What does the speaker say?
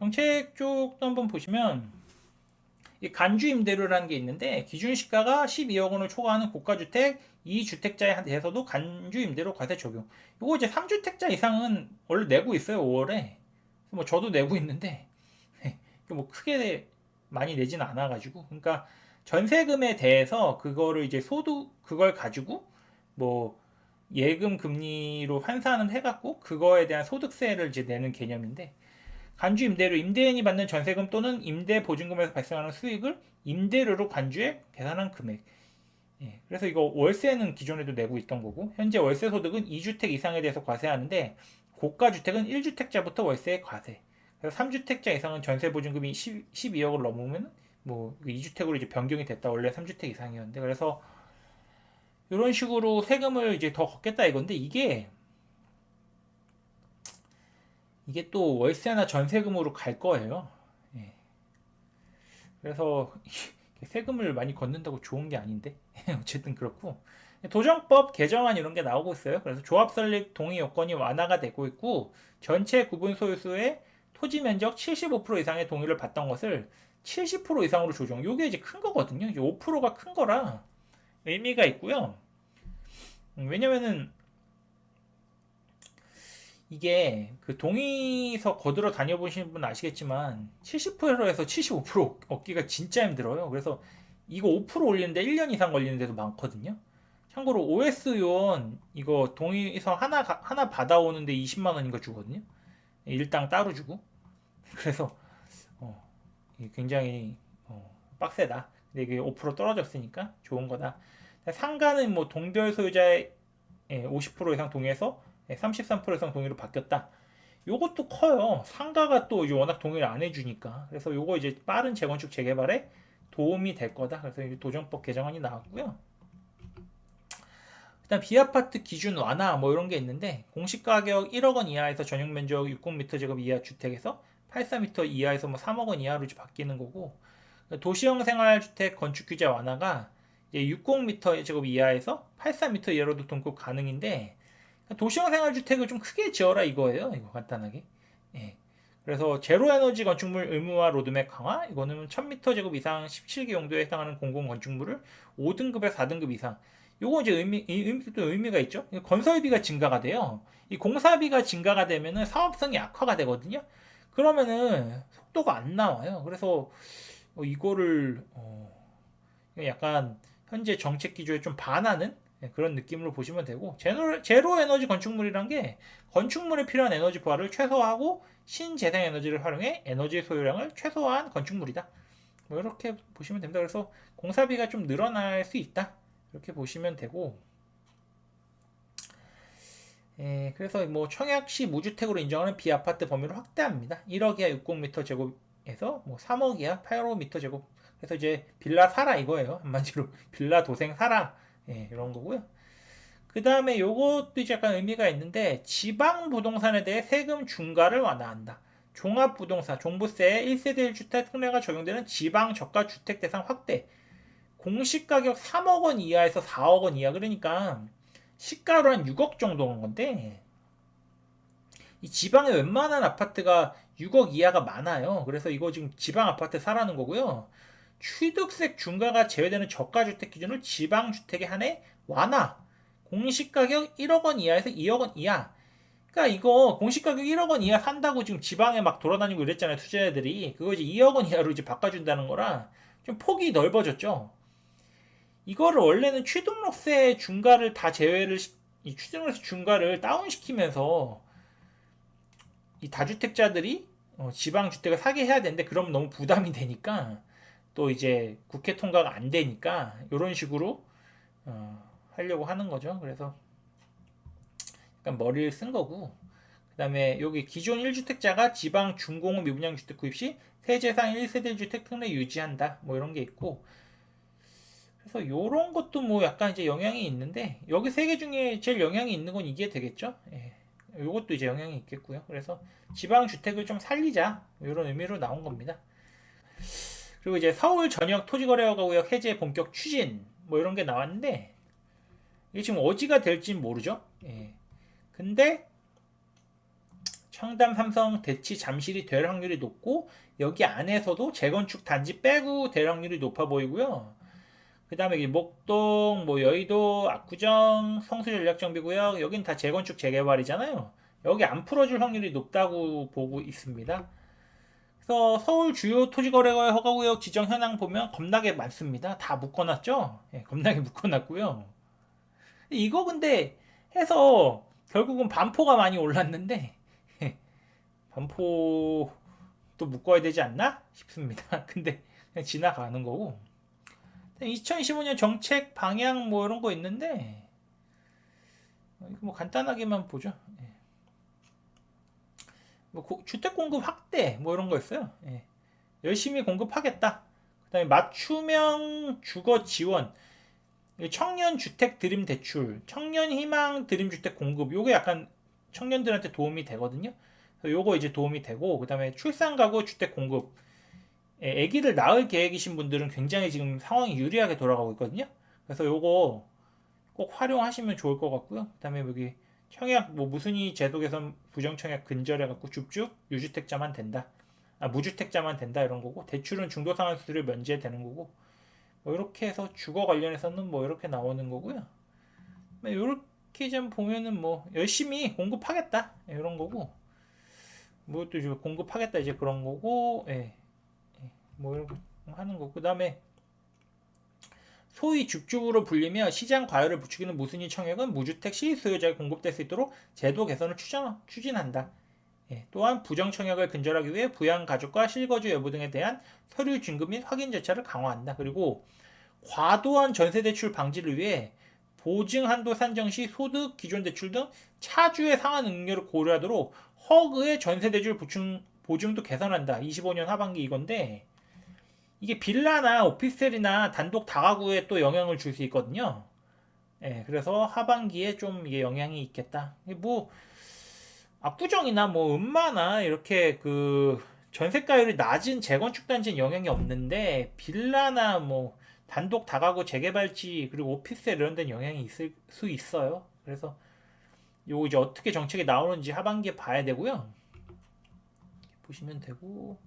정책 쪽도 한번 보시면 이 간주 임대료라는 게 있는데 기준 시가가 12억 원을 초과하는 고가주택 2주택자에 대해서도 간주 임대료 과세 적용. 이거 이제 3주택자 이상은 원래 내고 있어요 5월에. 뭐 저도 내고 있는데 뭐 크게 많이 내지는 않아가지고 그러니까 전세금에 대해서 그거를 이제 소득 그걸 가지고 뭐 예금 금리로 환산을 해갖고 그거에 대한 소득세를 이제 내는 개념인데 간주 임대료 임대인이 받는 전세금 또는 임대 보증금에서 발생하는 수익을 임대료로 간주해 계산한 금액. 예, 그래서 이거 월세는 기존에도 내고 있던 거고 현재 월세 소득은 2주택 이상에 대해서 과세하는데 고가 주택은 1주택자부터 월세에 과세. 그래서 3주택자 이상은 전세 보증금이 10, 12억을 넘으면 뭐 2주택으로 이제 변경이 됐다. 원래 3주택 이상이었는데 그래서 이런 식으로 세금을 이제 더 걷겠다 이건데 이게 이게 또 월세나 전세금으로 갈 거예요. 예. 그래서 세금을 많이 걷는다고 좋은 게 아닌데 어쨌든 그렇고 도정법 개정안 이런 게 나오고 있어요. 그래서 조합 설립 동의 요건이 완화가 되고 있고 전체 구분 소유수의 토지 면적 75% 이상의 동의를 받던 것을 70% 이상으로 조정. 이게 이제 큰 거거든요. 이제 5%가 큰 거라 의미가 있고요. 음, 왜냐면은 이게 그 동의서 거들어 다녀보시는 분 아시겠지만 70%에서 75% 얻기가 진짜 힘들어요. 그래서 이거 5% 올리는데 1년 이상 걸리는 데도 많거든요. 참고로 OS 요원 이거 동의서 하나 가- 하나 받아오는데 20만 원인가 주거든요. 일당 따로 주고. 그래서 어, 굉장히 어, 빡세다. 근데 이게 5% 떨어졌으니까 좋은 거다. 상가는 뭐 동별 소유자의 50% 이상 동의해서 33% 이상 동의로 바뀌었다. 요것도 커요. 상가가 또 워낙 동의를 안 해주니까. 그래서 요거 이제 빠른 재건축 재개발에 도움이 될 거다. 그래서 도정법 개정안이 나왔고요. 일단 비아파트 기준 완화 뭐 이런 게 있는데 공시 가격 1억 원 이하에서 전용 면적 60m 제곱 이하 주택에서 84m 이하에서 뭐 3억 원 이하로 바뀌는 거고 도시형 생활주택 건축 규제 완화가 이제 60m 제곱 이하에서 84m 이하로도 등록 가능인데 도시형 생활주택을 좀 크게 지어라 이거예요. 이거 간단하게. 예. 그래서 제로 에너지 건축물 의무화 로드맵 강화 이거는 1000m 제곱 이상 17개 용도에 해당하는 공공 건축물을 5등급에 4등급 이상 요거 이제 의미, 이- 의미 또 의미가 있죠. 건설비가 증가가 돼요. 이 공사비가 증가가 되면은 사업성이 악화가 되거든요. 그러면은 속도가 안 나와요. 그래서 어, 이거를 어, 약간 현재 정책 기조에 좀 반하는 네, 그런 느낌으로 보시면 되고 제로, 제로 에너지 건축물이란 게 건축물에 필요한 에너지 부하를 최소화하고 신재생 에너지를 활용해 에너지 소요량을 최소화한 건축물이다. 뭐 이렇게 보시면 됩니다. 그래서 공사비가 좀 늘어날 수 있다. 이렇게 보시면 되고 예, 그래서 뭐 청약시 무주택으로 인정하는 비아파트 범위를 확대합니다. 1억 이하 60m 제곱에서 뭐 3억 이하 8m 제곱. 그래서 이제 빌라 사라 이거예요. 한마디로 빌라 도생 사라. 예, 이런 거고요. 그 다음에 요것도 약간 의미가 있는데 지방 부동산에 대해 세금 중과를 완화한다. 종합부동산, 종부세에 1세대 1주택 특례가 적용되는 지방 저가 주택 대상 확대. 공시가격 3억 원 이하에서 4억 원 이하 그러니까 시가로 한 6억 정도인 건데 이 지방의 웬만한 아파트가 6억 이하가 많아요. 그래서 이거 지금 지방 아파트 사라는 거고요. 취득세 중과가 제외되는 저가주택 기준을 지방주택에 한해 완화. 공시가격 1억 원 이하에서 2억 원 이하. 그러니까 이거 공시가격 1억 원 이하 산다고 지금 지방에 막 돌아다니고 이랬잖아요. 투자자들이. 그거 이제 2억 원 이하로 이제 바꿔준다는 거라 좀 폭이 넓어졌죠. 이거를 원래는 취등록세 중과를 다 제외를 시- 이 취등록세 중과를 다운시키면서 이 다주택자들이 어, 지방 주택을 사게 해야 되는데 그러면 너무 부담이 되니까 또 이제 국회 통과가 안 되니까 이런 식으로 어, 하려고 하는 거죠. 그래서 약간 머리를 쓴 거고 그 다음에 여기 기존 1주택자가 지방 중공업 미분양 주택 구입 시 세제상 1세대 주택 특례 유지한다. 뭐 이런 게 있고 그래서 요런 것도 뭐 약간 이제 영향이 있는데 여기 세 개 중에 제일 영향이 있는 건 이게 되겠죠. 예. 요것도 이제 영향이 있겠고요. 그래서 지방 주택을 좀 살리자 이런 의미로 나온 겁니다. 그리고 이제 서울 전역 토지거래허가구역 해제 본격 추진 뭐 이런 게 나왔는데 이게 지금 어디가 될지 모르죠. 예. 근데 청담, 삼성, 대치, 잠실이 될 확률이 높고 여기 안에서도 재건축 단지 빼고 될 확률이 높아 보이고요. 그 다음에 목동, 뭐 여의도, 압구정, 성수전략정비구역 여긴 다 재건축 재개발이잖아요. 여기 안 풀어줄 확률이 높다고 보고 있습니다. 그래서 서울 주요 토지거래거래 허가구역 지정 현황 보면 겁나게 많습니다. 다 묶어놨죠? 예, 겁나게 묶어놨고요. 이거 근데 해서 결국은 반포가 많이 올랐는데 반포 또 묶어야 되지 않나 싶습니다. 근데 그냥 지나가는 거고 2025년 정책 방향 뭐 이런 거 있는데 어, 이거 뭐 간단하게만 보죠. 예. 뭐 고- 주택 공급 확대 뭐 이런 거 있어요. 예. 열심히 공급하겠다. 그다음에 맞춤형 주거 지원, 청년 주택 드림 대출, 청년 희망 드림 주택 공급 요게 약간 청년들한테 도움이 되거든요. 요거 이제 도움이 되고 그다음에 출산 가구 주택 공급. 예, 아기를 낳을 계획이신 분들은 굉장히 지금 상황이 유리하게 돌아가고 있거든요. 그래서 요거 꼭 활용하시면 좋을 것 같고요. 그다음에 여기 청약 뭐 무순위 제도 개선 부정 청약 근절해 갖고 줍줍 유주택자만 된다. 아 무주택자만 된다 이런 거고 대출은 중도 상환 수수료 면제되는 거고 뭐 이렇게 해서 주거 관련해서는 뭐 이렇게 나오는 거고요. 뭐 이렇게 좀 보면은 뭐 열심히 공급하겠다 이런 거고 뭐또 공급하겠다 이제 그런 거고 예. 예. 뭐 하는 거고 그다음에 소위 줍줍으로 불리며 시장 과열을 부추기는 무순위 청약은 무주택 실소유자에 공급될 수 있도록 제도 개선을 추진, 추진 한다. 예, 또한 부정 청약을 근절하기 위해 부양 가족과 실거주 여부 등에 대한 서류 진급 및 확인 절차를 강화한다. 그리고 과도한 전세 대출 방지를 위해 보증 한도 산정 시 소득, 기존 대출 등 차주의 상한 응료를 고려하도록 허그의 전세 대출 보증, 보증도 개선한다. 25년 하반기 이건데 이게 빌라나 오피스텔이나 단독 다가구에 또 영향을 줄 수 있거든요. 예, 그래서 하반기에 좀 이게 영향이 있겠다. 뭐 압구정이나 뭐 음마나 이렇게 그 전세가율이 낮은 재건축 단지는 영향이 없는데 빌라나 뭐 단독 다가구 재개발지 그리고 오피스텔 이런 데는 영향이 있을 수 있어요. 그래서 요거 이제 어떻게 정책이 나오는지 하반기에 봐야 되고요. 보시면 되고